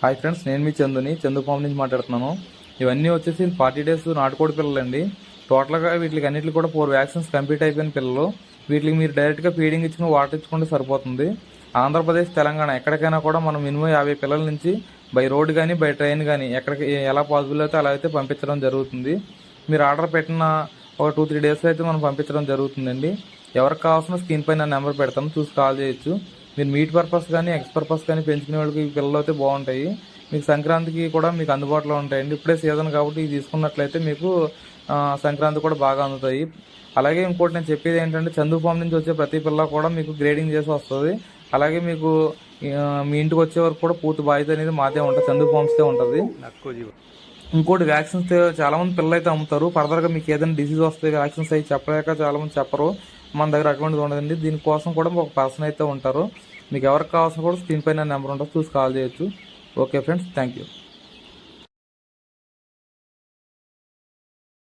Hi friends నేను మీ చందుని Chandu form నుంచి మాట్లాడుతున్నాను. ఇవన్నీ వచ్చేసి ఫార్టీ డేస్ నాటుకోడి పిల్లలండి. టోటల్గా వీటికి అన్నిటికి కూడా ఫోర్ వ్యాక్సిన్స్ కంప్లీట్ అయిపోయిన పిల్లలు. వీటికి మీరు డైరెక్ట్గా ఫీడింగ్ ఇచ్చుకుని వాటర్ ఇచ్చుకుంటే సరిపోతుంది. ఆంధ్రప్రదేశ్ తెలంగాణ ఎక్కడికైనా కూడా మనం మినిమం యాభై పిల్లల నుంచి బై రోడ్ కానీ బై ట్రైన్ కానీ ఎక్కడికి ఎలా పాసిబుల్ అయితే అలా అయితే పంపించడం జరుగుతుంది. మీరు ఆర్డర్ పెట్టిన ఒక టూ త్రీ డేస్లో అయితే మనం పంపించడం జరుగుతుందండి. ఎవరికి కావాల్సిన స్క్రీన్ పైన నెంబర్ పెడతాం చూసి కాల్ చేయొచ్చు. మీరు మీట్ పర్పస్ కానీ ఎక్స్ పర్పస్ కానీ పెంచుకునే వాళ్ళకి పిల్లలు అయితే బాగుంటాయి. మీకు సంక్రాంతికి కూడా మీకు అందుబాటులో ఉంటాయండి. ఇప్పుడే సీజన్ కాబట్టి ఇది తీసుకున్నట్లయితే మీకు సంక్రాంతి కూడా బాగా అందుతాయి. అలాగే ఇంకోటి నేను చెప్పేది ఏంటంటే చందు ఫామ్ నుంచి వచ్చే ప్రతి పిల్ల కూడా మీకు గ్రేడింగ్ చేసి వస్తుంది. అలాగే మీకు మీ ఇంటికి వచ్చే వరకు కూడా పూర్తి బాధ్యత అనేది మాదే ఉంటుంది. చందు ఉంటుంది. ఇంకోటి వ్యాక్సిన్స్ చాలా మంది పిల్లలు అయితే అమ్ముతారు. ఫర్దర్గా మీకు ఏదైనా డిసీజ్ వస్తే వ్యాక్సిన్స్ అయితే చెప్పలేక చాలా మంది చెప్పరు. మన దగ్గర అటువంటి ఉండదండి. దీనికోసం కూడా ఒక పర్సన్ అయితే ఉంటారు. మీకు ఎవరికి కావాల్సిన కూడా స్క్రీన్ పైన నెంబర్ ఉంటుంది. చూసి కాల్ చేయొచ్చు. Okay friends thank you